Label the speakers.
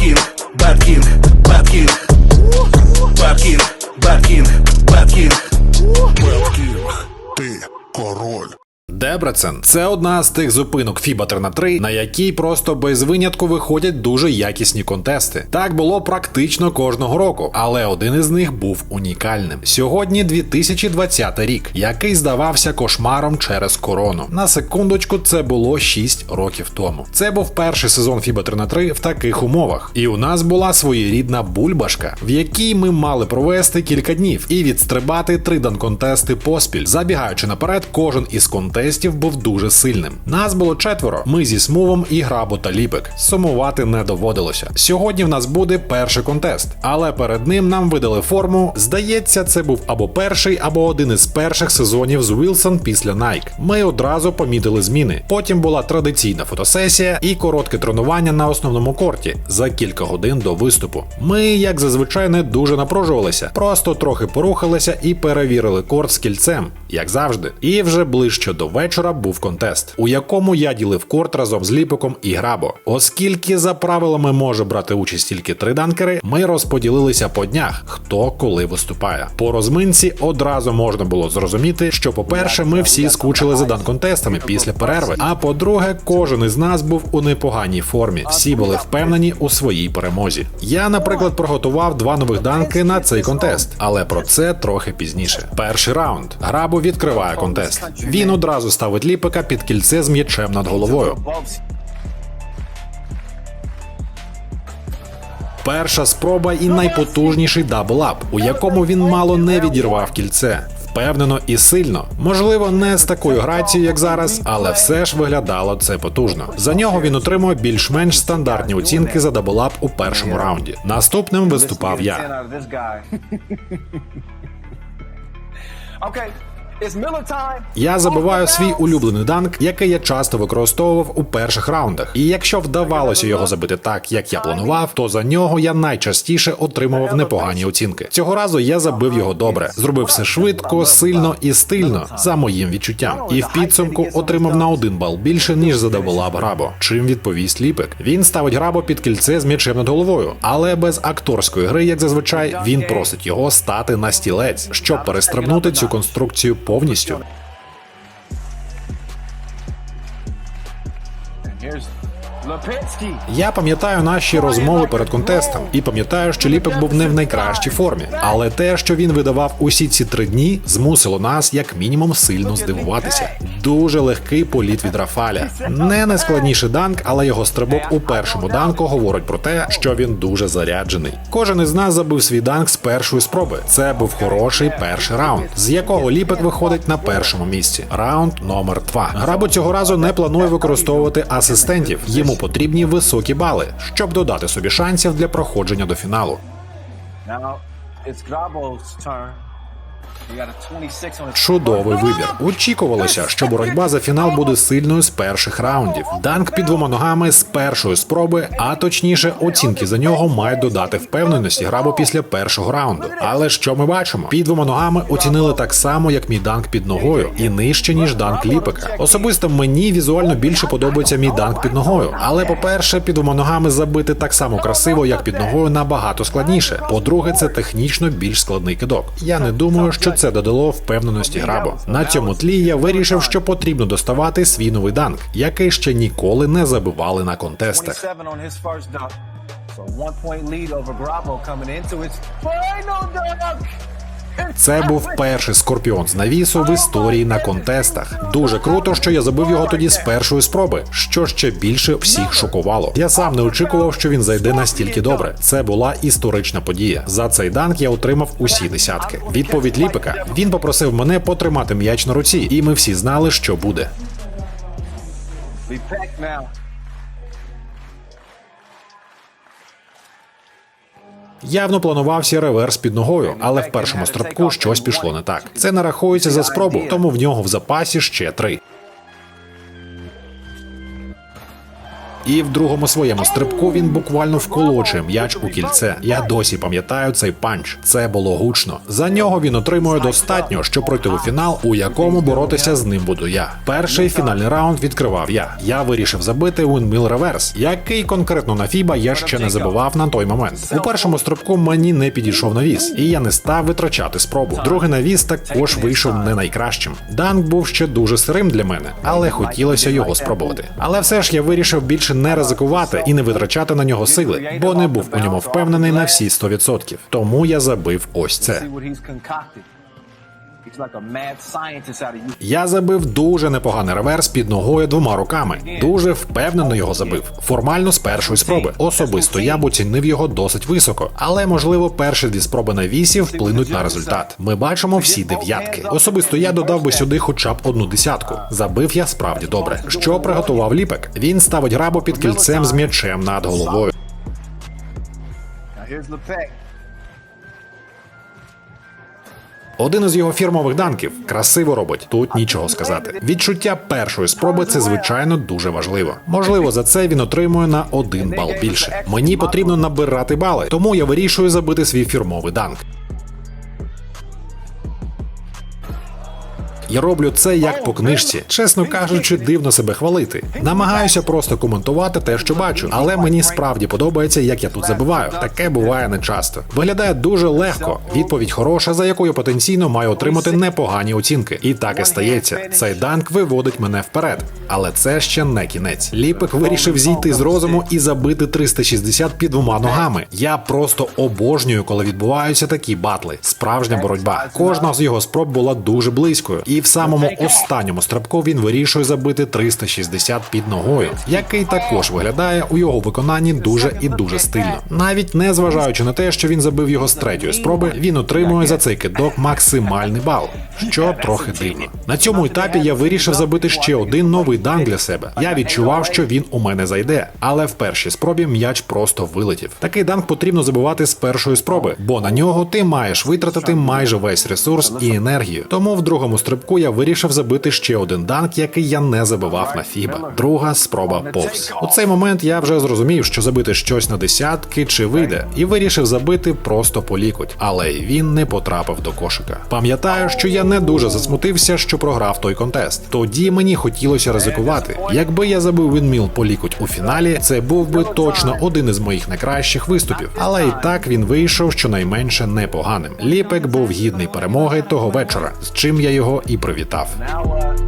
Speaker 1: You.
Speaker 2: Дебрецен це одна з тих зупинок FIBA 3 на 3 на якій просто без винятку виходять дуже якісні контести. Так було практично кожного року, але один із них був унікальним. Сьогодні 2020 рік, який здавався кошмаром через корону. На секундочку, це було 6 років тому. Це був перший сезон FIBA 3 на 3 в таких умовах. І у нас була своєрідна бульбашка, в якій ми мали провести кілька днів і відстрибати три данконтести поспіль. Забігаючи наперед, кожен із контестів був дуже сильним. Нас було четверо. Ми зі смувом і грабо та ліпик. Сумувати не доводилося. Сьогодні в нас буде перший контест, але перед ним нам видали форму. Здається, це був або перший, або один із перших сезонів з Wilson після Nike. Ми одразу помітили зміни. Потім була традиційна фотосесія і коротке тренування на основному корті за кілька годин до виступу. Ми, як зазвичай, не дуже напружувалися, просто трохи порухалися і перевірили корт з кільцем, як завжди. І вже ближче до вечора був контест, у якому я ділив корт разом з ліпиком і грабо. Оскільки за правилами може брати участь тільки три данкери, ми розподілилися по днях, хто коли виступає. По розминці одразу можна було зрозуміти, що, по-перше, ми всі скучили за данконтестами після перерви. А по-друге, кожен із нас був у непоганій формі. Всі були впевнені у своїй перемозі. Я, наприклад, приготував два нових данки на цей контест, але про це трохи пізніше. Перший раунд. Грабо відкриває контест. Він одразу ставить ліпика під кільце з м'ячем над головою. Перша спроба і найпотужніший даблап, у якому він мало не відірвав кільце. Впевнено і сильно. Можливо, не з такою грацією, як зараз, але все ж виглядало це потужно. За нього він отримує більш-менш стандартні оцінки за даблап у першому раунді. Наступним виступав я. Я забиваю свій улюблений данк, який я часто використовував у перших раундах. І якщо вдавалося його забити так, як я планував, то за нього я найчастіше отримував непогані оцінки. Цього разу я забив його добре, зробив все швидко, сильно і стильно, за моїм відчуттям. І в підсумку отримав на один бал більше ніж задавала б Грабо. Чим відповість Ліпик. Він ставить Грабо під кільце з м'ячем над головою, але без акторської гри, як зазвичай, він просить його стати на стілець, щоб перестрибнути цю конструкцію повністю. Я пам'ятаю наші розмови перед контестом і пам'ятаю, що Ліпик був не в найкращій формі. Але те, що він видавав усі ці три дні, змусило нас як мінімум сильно здивуватися. Дуже легкий політ від Рафаля. Не найскладніший данк, але його стрибок у першому данку говорить про те, що він дуже заряджений. Кожен із нас забив свій данк з першої спроби. Це був хороший перший раунд, з якого Ліпик виходить на першому місці. Раунд номер 2 Грабо цього разу не планує використовувати асистентів. Йому потрібні високі бали, щоб додати собі шансів для проходження до фіналу.
Speaker 3: Now it's.
Speaker 2: Чудовий вибір. Очікувалося, що боротьба за фінал буде сильною з перших раундів. Данк під двома ногами з першої спроби, а точніше, оцінки за нього мають додати впевненості грабу після першого раунду. Але що ми бачимо? Під двома ногами оцінили так само, як мій данк під ногою, і нижче ніж данк ліпика. Особисто мені візуально більше подобається мій данк під ногою. Але по-перше, під двома ногами забити так само красиво, як під ногою, набагато складніше. По-друге, це технічно більш складний кидок. Я не думаю, що це додало впевненості грабо. На цьому тлі я вирішив, що потрібно доставати свій новий данк, який ще ніколи не забивали на контестах.
Speaker 3: 27 on his first. So one point lead over Grabo coming into it. final dunk.
Speaker 2: Це був перший скорпіон з навісу в історії на контестах. Дуже круто, що я забив його тоді з першої спроби, що ще більше всіх шокувало. Я сам не очікував, що він зайде настільки добре. Це була історична подія. За цей данк я отримав усі десятки. Відповідь Ліпика. Він попросив мене потримати м'яч на руці, і ми всі знали, що буде. Явно планувався реверс під ногою, але в першому стрибку щось пішло не так. Це не рахується за спробу, тому в нього в запасі ще три. І в другому своєму стрибку він буквально вколочує м'яч у кільце. Я досі пам'ятаю цей панч. Це було гучно. За нього він отримує достатньо, щоб пройти у фінал, у якому боротися з ним буду я. Перший фінальний раунд відкривав я. Я вирішив забити Windmill Reverse, який конкретно на Фіба я ще не забивав на той момент. У першому стрибку мені не підійшов навіс, і я не став витрачати спробу. Другий навіс також вийшов не найкращим. Данк був ще дуже сирим для мене, але хотілося його спробувати. Але все ж я вирішив більше не ризикувати і не витрачати на нього сили, бо не був у ньому впевнений на всі 100%. Тому я забив ось це. Я забив дуже непоганий реверс під ногою двома руками. Дуже впевнено його забив. Формально з першої спроби. Особисто я б оцінив його досить високо, але можливо перші дві спроби на вісі вплинуть на результат. Ми бачимо всі дев'ятки. Особисто я додав би сюди хоча б одну десятку. Забив я справді добре. Що приготував ліпек? Він ставить грабу під кільцем з м'ячем над головою. Один із його фірмових данків красиво робить. Тут нічого сказати. Відчуття першої спроби це звичайно дуже важливо. Можливо, за це він отримує на один бал більше. Мені потрібно набирати бали, тому я вирішую забити свій фірмовий данк. Я роблю це як по книжці, чесно кажучи, дивно себе хвалити. Намагаюся просто коментувати те, що бачу, але мені справді подобається, як я тут забиваю. Таке буває не часто. Виглядає дуже легко. Відповідь хороша, за якою потенційно маю отримати непогані оцінки. І так і стається. Цей данк виводить мене вперед. Але це ще не кінець. Ліпик вирішив зійти з розуму і забити 360 під двома ногами. Я просто обожнюю, коли відбуваються такі батли. Справжня боротьба. Кожна з його спроб була дуже близькою, і в самому останньому стрибку він вирішує забити 360 під ногою, який також виглядає у його виконанні дуже і дуже стильно. Навіть не зважаючи на те, що він забив його з третьої спроби, він отримує за цей кидок максимальний бал, що трохи дивно. На цьому етапі я вирішив забити ще один новий данк для себе. Я відчував, що він у мене зайде, але в першій спробі м'яч просто вилетів. Такий данк потрібно забивати з першої спроби, бо на нього ти маєш витратити майже весь ресурс і енергію. Тому в другому стрибку я вирішив забити ще один данк, який я не забивав на Фіба. Друга спроба повз. У цей момент я вже зрозумів, що забити щось на десятки чи вийде, і вирішив забити просто по лікоть, але й він не потрапив до кошика. Пам'ятаю, що я не дуже засмутився, що програв той контест. Тоді мені хотілося ризикувати. Якби я забив вінміл по лікоть у фіналі, це був би точно один із моїх найкращих виступів. Але і так він вийшов щонайменше непоганим. Ліпек був гідний перемоги того вечора, з чим я його і привітав.
Speaker 3: Now, uh,